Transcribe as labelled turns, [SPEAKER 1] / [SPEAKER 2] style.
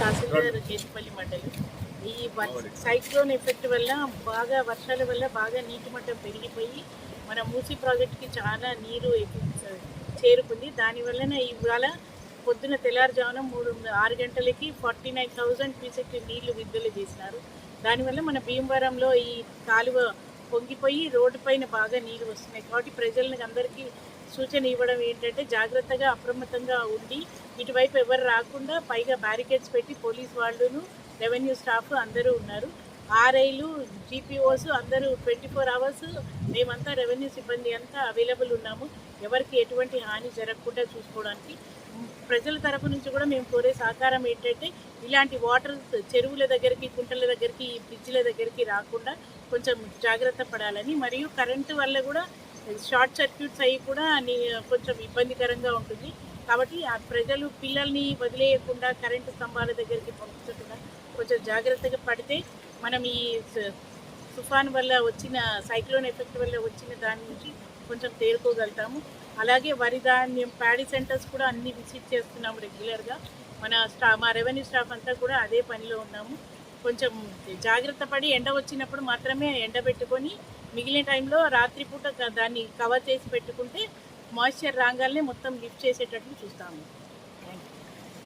[SPEAKER 1] తహసీల్దార్ చేతిపల్లి మండలి. ఈ cyclone effect వల్ల బాగా వర్షాల వల్ల బాగా నీటి మట్టం పెరిగిపోయి మన మూసీ ప్రాజెక్ట్కి చాలా నీరు చేరుకుంది. దానివల్లనే ఇవాళ పొద్దున తెల్లారుజామున మూడు ఆరు గంటలకి ఫార్టీ నైన్ థౌజండ్ క్యూసెక్ నీళ్ళు విడుదల చేసినారు. దానివల్ల మన భీమవరంలో ఈ కాలువ పొంగిపోయి రోడ్డు పైన బాగా నీరు వస్తున్నాయి. కాబట్టి ప్రజలకు అందరికీ సూచన ఇవ్వడం ఏంటంటే జాగ్రత్తగా అప్రమత్తంగా ఉండి ఇటువైపు ఎవరు రాకుండా పైగా బ్యారికేడ్స్ పెట్టి పోలీస్ వాళ్ళును రెవెన్యూ స్టాఫ్ అందరూ ఉన్నారు. ఆర్ఐలు జీపీఓస్ అందరూ ట్వంటీ ఫోర్ అవర్స్ మేమంతా రెవెన్యూ సిబ్బంది అంతా అవైలబుల్ ఉన్నాము. ఎవరికి ఎటువంటి హాని జరగకుండా చూసుకోవడానికి. ప్రజల తరపు నుంచి కూడా మేము కోరే సహకారం ఏంటంటే ఇలాంటి వాటర్ చెరువుల దగ్గరికి కుంటల దగ్గరికి బ్రిడ్జ్ల దగ్గరికి రాకుండా కొంచెం జాగ్రత్త పడాలని. మరియు కరెంటు వల్ల కూడా షార్ట్ సర్క్యూట్స్ అయ్యి కూడా కొంచెం ఇబ్బందికరంగా ఉంటుంది. కాబట్టి ఆ ప్రజలు పిల్లల్ని వదిలేయకుండా కరెంటు స్తంభాల దగ్గరికి పంపించకుండా కొంచెం జాగ్రత్తగా పడితే మనం ఈ తుఫాన్ వల్ల వచ్చిన సైక్లోన్ ఎఫెక్ట్ వల్ల వచ్చిన దాని నుంచి కొంచెం తేరుకోగలుగుతాము. అలాగే వరి ధాన్యం ప్యాడీ సెంటర్స్ కూడా అన్ని విజిట్ చేస్తున్నాము రెగ్యులర్గా. మన స్టా మా రెవెన్యూ స్టాఫ్ అంతా కూడా అదే పనిలో ఉన్నాము. కొంచెం జాగ్రత్త పడి ఎండ వచ్చినప్పుడు మాత్రమే ఎండ పెట్టుకొని మిగిలిన టైంలో రాత్రిపూట దాన్ని కవర్ చేసి పెట్టుకుంటే మాయిశ్చర్ రాగానే మొత్తం లిఫ్ట్ చేసేటట్లు చూస్తాము. Thank you